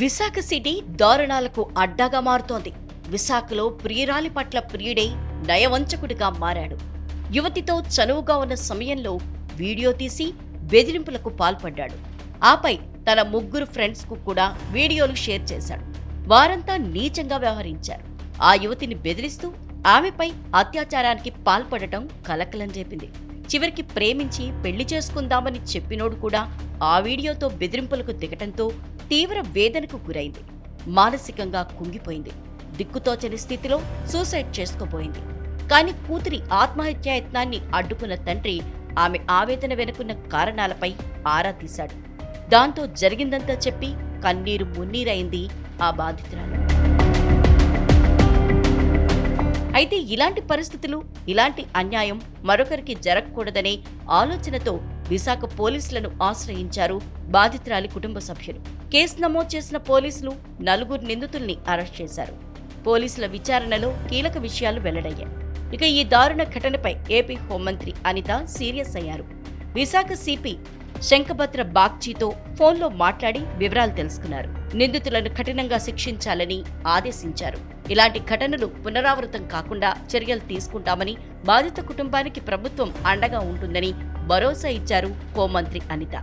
Visakha city దారుణాలకు అడ్డాగా మారుతోంది. విశాఖలో ప్రియురాలి పట్ల ప్రియుడై నయవంచకుడిగా మారాడు. యువతితో చనువుగా ఉన్న సమయంలో వీడియో తీసి బెదిరింపులకు పాల్పడ్డాడు. ఆపై తన ముగ్గురు ఫ్రెండ్స్కు కూడా వీడియోలు షేర్ చేశాడు. వారంతా నీచంగా వ్యవహరించారు. ఆ యువతిని బెదిరిస్తూ ఆమెపై అత్యాచారానికి పాల్పడటం కలకలం రేపింది. చివరికి ప్రేమించి పెళ్ళి చేసుకుందామని చెప్పినోడు కూడా ఆ వీడియోతో బెదిరింపులకు దిగటంతో తీవ్ర వేదనకు గురైంది. మానసికంగా కుంగిపోయింది. దిక్కుతోచని స్థితిలో సూసైడ్ చేసుకోబోయింది. కానీ కూతురి ఆత్మహత్యాయత్నాన్ని అడ్డుకున్న తండ్రి ఆమె ఆవేదన వెనుకున్న కారణాలపై ఆరా తీశాడు. దాంతో జరిగిందంతా చెప్పి కన్నీరు మున్నీరైంది ఆ బాధితురాలు. అయితే ఇలాంటి పరిస్థితులు ఇలాంటి అన్యాయం మరొకరికి జరగకూడదనే ఆలోచనతో విశాఖ పోలీసులను ఆశ్రయించారు బాధితురాలి కుటుంబ సభ్యులు. కేసు నమోదు చేసిన పోలీసులు నలుగురు నిందితుల్ని అరెస్ట్ చేశారు. పోలీసుల విచారణలో కీలక విషయాలు వెల్లడయ్యాయి. ఇక ఈ దారుణ ఘటనపై ఏపీ హోంమంత్రి అనిత సీరియస్ అయ్యారు. విశాఖ సిపి శంఖభద్ర బాగ్చీతో ఫోన్లో మాట్లాడి వివరాలు తెలుసుకున్నారు. నిందితులను కఠినంగా శిక్షించాలని ఆదేశించారు. ఇలాంటి ఘటనలు పునరావృతం కాకుండా చర్యలు తీసుకుంటామని బాధిత కుటుంబానికి ప్రభుత్వం అండగా ఉంటుందని భరోసా ఇచ్చారు హోంమంత్రి అనిత.